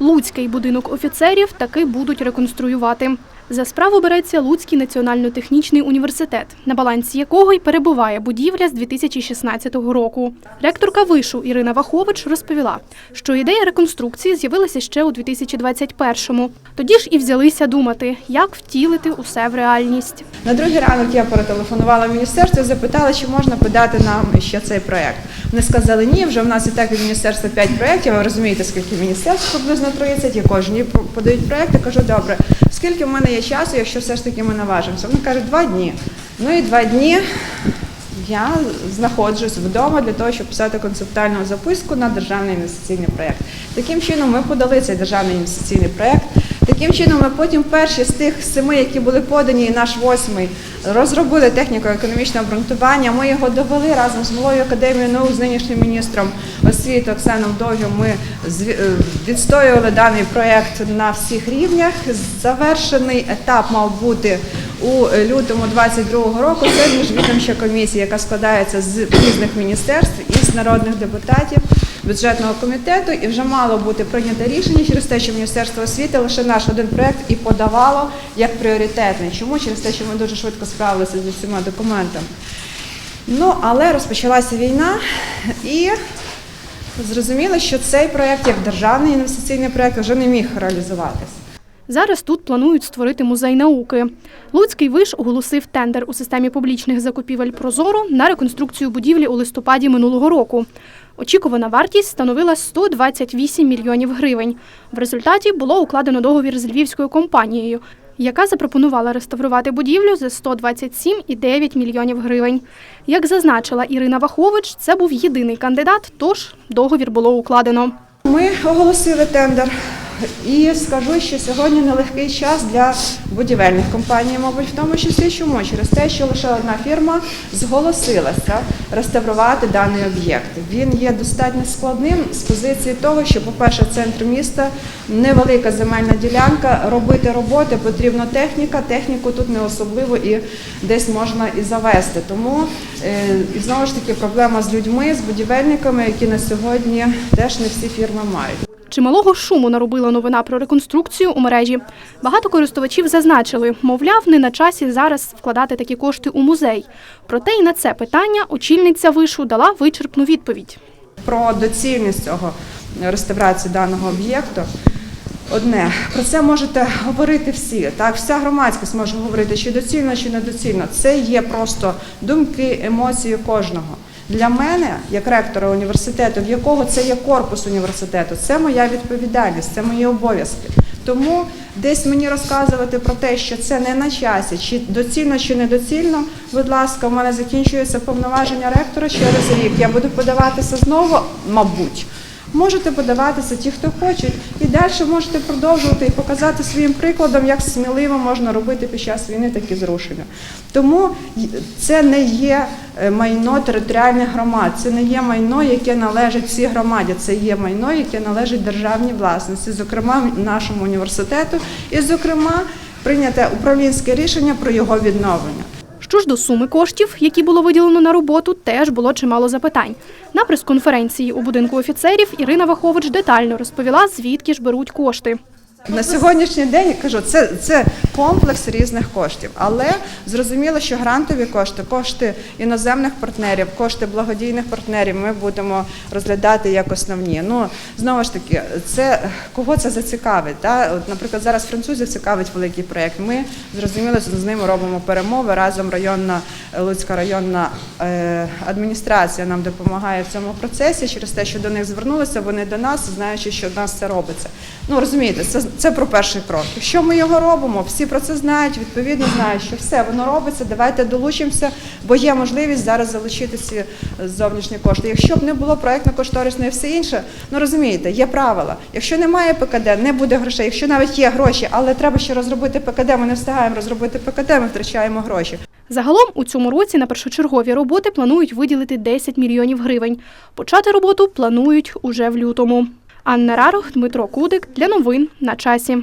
Луцький будинок офіцерів таки будуть реконструювати. За справу береться Луцький національно-технічний університет, на балансі якого й перебуває будівля з 2016 року. Ректорка вишу Ірина Вахович розповіла, що ідея реконструкції з'явилася ще у 2021-му. Тоді ж і взялися думати, як втілити усе в реальність. На другий ранок я перетелефонувала міністерство запитала, чи можна подати нам ще цей проект. Вони сказали, ні, вже в нас і так від міністерства 5 проєктів. Ви розумієте, скільки міністерств приблизно 30, і кожні подають проєкти. Кажу, добре, скільки в мене є часу, якщо все ж таки ми наважимося? Вони кажуть, два дні. Ну і два дні я знаходжусь вдома для того, щоб писати концептуальну записку на державний інвестиційний проєкт. Таким чином, ми подали цей державний інвестиційний проєкт. Таким чином, ми потім перші з тих семи, які були подані, наш восьмий, розробили техніко-економічне обґрунтування. Ми його довели разом з Малою академією наук з нинішнім міністром освіти Оксаном Довгим. Ми е, відстоювали даний проєкт на всіх рівнях. Завершений етап мав бути у лютому 22-го року. Це міжвідомча комісія, яка складається з різних міністерств і з народних депутатів бюджетного комітету, і вже мало бути прийнято рішення через те, що Міністерство освіти лише наш один проект і подавало як пріоритетний. Чому? Через те, що ми дуже швидко справилися з усіма документами. Ну, але розпочалася війна і зрозуміло, що цей проект, як державний інвестиційний проект, вже не міг реалізуватися. Зараз тут планують створити музей науки. Луцький виш оголосив тендер у системі публічних закупівель Прозоро на реконструкцію будівлі у листопаді минулого року. Очікувана вартість становила 128 мільйонів гривень. В результаті було укладено договір з львівською компанією, яка запропонувала реставрувати будівлю за 127,9 мільйонів гривень. Як зазначила Ірина Вахович, це був єдиний кандидат, тож договір було укладено. Ми оголосили тендер. І скажу, що сьогодні нелегкий час для будівельних компаній, мабуть, в тому числі чому? Через те, що лише одна фірма зголосилася реставрувати даний об'єкт. Він є достатньо складним з позиції того, що, по-перше, центр міста невелика земельна ділянка, робити роботи потрібна техніка. Техніку тут не особливо і десь можна і завести. Тому е, знову ж таки проблема з людьми, з будівельниками, які на сьогодні теж не всі фірми мають. Чималого шуму наробила новина про реконструкцію у мережі. Багато користувачів зазначили, мовляв, не на часі зараз вкладати такі кошти у музей. Проте і на це питання очільниця вишу дала вичерпну відповідь. Про доцільність цього реставрації даного об'єкту. Одне про це можете говорити всі. Так, вся громадськість може говорити, чи доцільно, чи недоцільно. Це є просто думки, емоції кожного. Для мене, як ректора університету, в якого це є корпус університету, це моя відповідальність, це мої обов'язки. Тому десь мені розказувати про те, що це не на часі, чи доцільно, чи недоцільно. Будь ласка, у мене закінчується повноваження ректора через рік. Я буду подаватися знову, мабуть. Можете подаватися ті, хто хочуть, і далі можете продовжувати і показати своїм прикладом, як сміливо можна робити під час війни такі зрушення. Тому це не є е, майно територіальних громад, це не є майно, яке належить всій громаді, це є майно, яке належить державній власності, зокрема нашому університету, і, зокрема, прийняте управлінське рішення про його відновлення. Що ж до суми коштів, які було виділено на роботу, теж було чимало запитань. На прес-конференції у будинку офіцерів Ірина Вахович детально розповіла, звідки ж беруть кошти. На сьогоднішній день я кажу, це, це комплекс різних коштів, але зрозуміло, що грантові кошти, кошти іноземних партнерів, кошти благодійних партнерів ми будемо розглядати як основні. Ну знову ж таки, це кого це зацікавить? Да? От, наприклад, зараз французів цікавить великий проєкт. Ми зрозуміло, що з ними робимо перемови. Разом районна Луцька районна е, адміністрація нам допомагає в цьому процесі через те, що до них звернулися, вони до нас, знаючи, що в нас це робиться. Ну розумієте, це, це про перший крок. Якщо ми його робимо, всі про це знають, відповідно знають, що все воно робиться. Давайте долучимося, бо є можливість зараз залучити ці зовнішні кошти. Якщо б не було проєктно-кошторисної і все інше, ну розумієте, є правила. Якщо немає ПКД, не буде грошей. Якщо навіть є гроші, але треба ще розробити ПКД, ми не встигаємо розробити ПКД, ми втрачаємо гроші. Загалом у цьому році на першочергові роботи планують виділити 10 мільйонів гривень. Почати роботу планують уже в лютому. Анна Рарух, Дмитро Кудик для новин на часі.